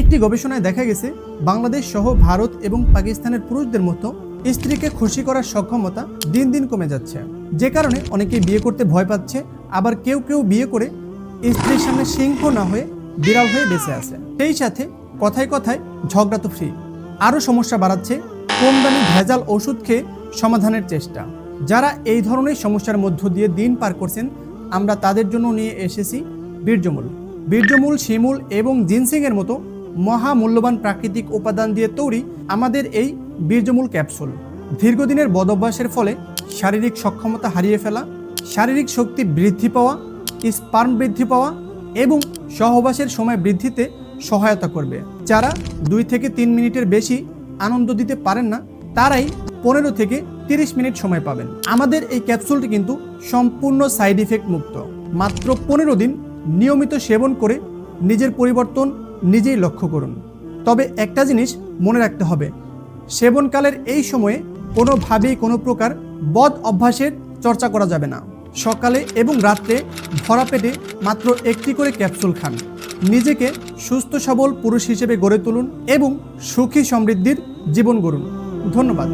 একটি গবেষণায় দেখা গেছে, বাংলাদেশ সহ ভারত এবং পাকিস্তানের পুরুষদের মতো স্ত্রীকে খুশি করার সক্ষমতা দিন দিন কমে যাচ্ছে। যে কারণে অনেকেই বিয়ে করতে ভয় পাচ্ছে, আবার কেউ কেউ বিয়ে করে স্ত্রীর সামনে সিংহ না হয়ে বিড়াল হয়ে বেঁচে আছে। সেই সাথে কথায় কথায় ঝগড়া তো ফ্রি আরও সমস্যা বাড়াচ্ছে কম দামি ভেজাল ওষুধ খেয়ে সমাধানের চেষ্টা। যারা এই ধরনের সমস্যার মধ্য দিয়ে দিন পার করছেন, আমরা তাদের জন্য নিয়ে এসেছি বীর্যমূল। বীর্যমূল, শিমুল এবং জিনসিংয়ের মতো মহামূল্যবান প্রাকৃতিক উপাদান দিয়ে তৈরি আমাদের এই বীর্যমূল ক্যাপসুল। দীর্ঘদিনের বদভ্যাসের ফলে শারীরিক সক্ষমতা হারিয়ে ফেলা, শারীরিক শক্তি বৃদ্ধি পাওয়া, স্পার্ম বৃদ্ধি পাওয়া এবং সহবাসের সময় বৃদ্ধিতে সহায়তা করবে। যারা দুই থেকে তিন মিনিটের বেশি আনন্দ দিতে পারেন না, তারাই পনেরো থেকে তিরিশ মিনিট সময় পাবেন। আমাদের এই ক্যাপসুলটি কিন্তু সম্পূর্ণ সাইড ইফেক্ট মুক্ত। মাত্র পনেরো দিন নিয়মিত সেবন করে নিজের পরিবর্তন নিজেই লক্ষ্য করুন। তবে একটা জিনিস মনে রাখতে হবে, সেবনকালের এই সময়ে কোনোভাবেই কোনো প্রকার বদ অভ্যাসের চর্চা করা যাবে না। সকালে এবং রাত্রে ভরা পেটে মাত্র একটি করে ক্যাপসুল খান। নিজেকে সুস্থ সবল পুরুষ হিসেবে গড়ে তুলুন এবং সুখী সমৃদ্ধির জীবন গড়ুন। ধন্যবাদ।